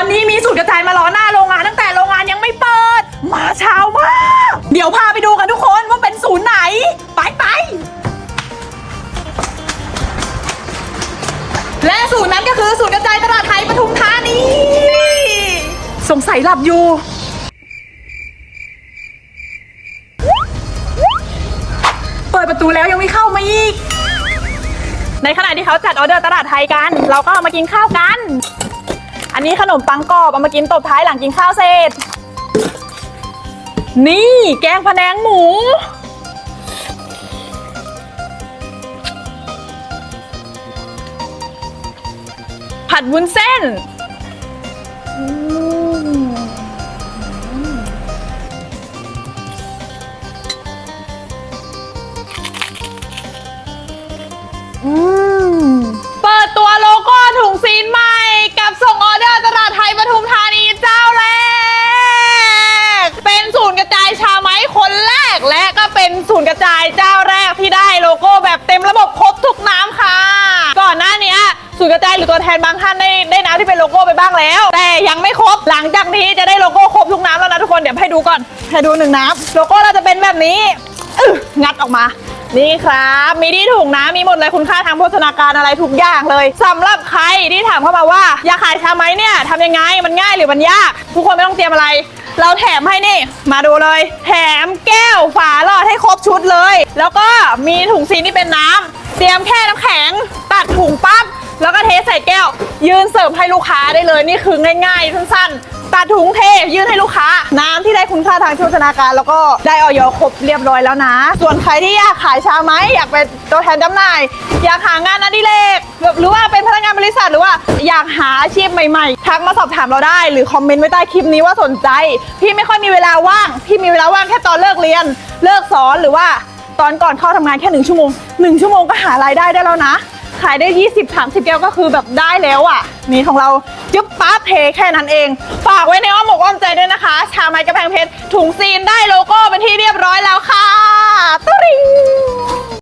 วันนี้มีสูตรกระจายมารอหน้าโรงงานตั้งแต่โรงงานยังไม่เปิด มาเช้ามาก เดี๋ยวพาไปดูกันทุกคนว่าเป็นศูนย์ไหน ไปไปและศูนย์นั้นก็คือศูนย์กระจายตลาดไทยปทุมธานีสงสัยหลับอยู่ เปิดประตูแล้วยังไม่เข้ามาอีก ในขณะที่เขาจัดออเดอร์ตลาดไทยกัน เราก็มากินข้าวกัน อันนี้ขนมปังกรอบเอามากินตบท้ายหลังกินข้าวเสร็จ นี่แกงพะแนงหมู ผัดวุ้นเส้น อืม และก็เป็นศูนย์กระจายเจ้าแรกที่ได้โลโก้แบบเต็มระบบครบทุกน้ำค่ะ ก่อนหน้านี้ศูนย์กระจายหรือตัวแทนบางท่านได้ได้น้ำที่เป็นโลโก้ไปบ้างแล้ว แต่ยังไม่ครบหลังจากนี้จะได้โลโก้ครบทุกน้ำแล้วนะทุกคนเดี๋ยวให้ดูก่อนให้ดูหนึ่งน้ำโลโก้เราจะเป็นแบบนี้อึ๊ะงัดออกมา นี่ครับ มีที่ถุงนะมีหมดเลยคุณค่าทางโภชนาการอะไรทุกอย่างเลยสำหรับใครที่ถามเข้ามาว่าอยากขายชาไหมเนี่ยทำยังไงมันง่ายหรือมันยาก ทุกคนไม่ต้องเตรียมอะไร เราแถมให้นี่ มาดูเลย แถมแก้วฝาหลอดให้ครบชุดเลย แล้วก็มีถุงซีนที่เป็นน้ำเตรียมแค่น้ำแข็งตัดถุงปั๊บแล้วก็เทใส่แก้ว ยืนเสิร์ฟให้ลูกค้าได้เลยนี่คือง่ายๆสั้นๆตัดถุงเทยื่นให้ลูกค้า น้ำที่ได้คุณค่าทางโภชนาการ แล้วก็ได้ออยครบเรียบร้อยแล้วนะ ส่วนใครที่อยากขายชาไหมอยากเป็นตัวแทนจำหน่าย อยากหางานอดิเรก อยากหาอาชีพใหม่ๆ ทักมาสอบถามเราได้หรือคอมเมนต์ไว้ใต้คลิปนี้ว่าสนใจ พี่ไม่ค่อยมีเวลาว่าง พี่มีเวลาว่างแค่ตอนเลิกเรียน เลิกสอนหรือว่าตอนก่อนเข้าทำงานแค่หนึ่งชั่วโมงหนึ่งชั่วโมงก็หารายได้ได้แล้วนะ ขายได้ 20 30แก้วก็คือแบบได้แล้วอะ นี่ของเราจึ๊บปั๊บเทแค่นั้นเอง ฝากไว้ในอ้อมอกอ้อมใจด้วยนะคะ ชาไม้กระแพงเพชรถุงซีนได้โลโก้เป็นที่เรียบร้อยแล้วค่ะตริง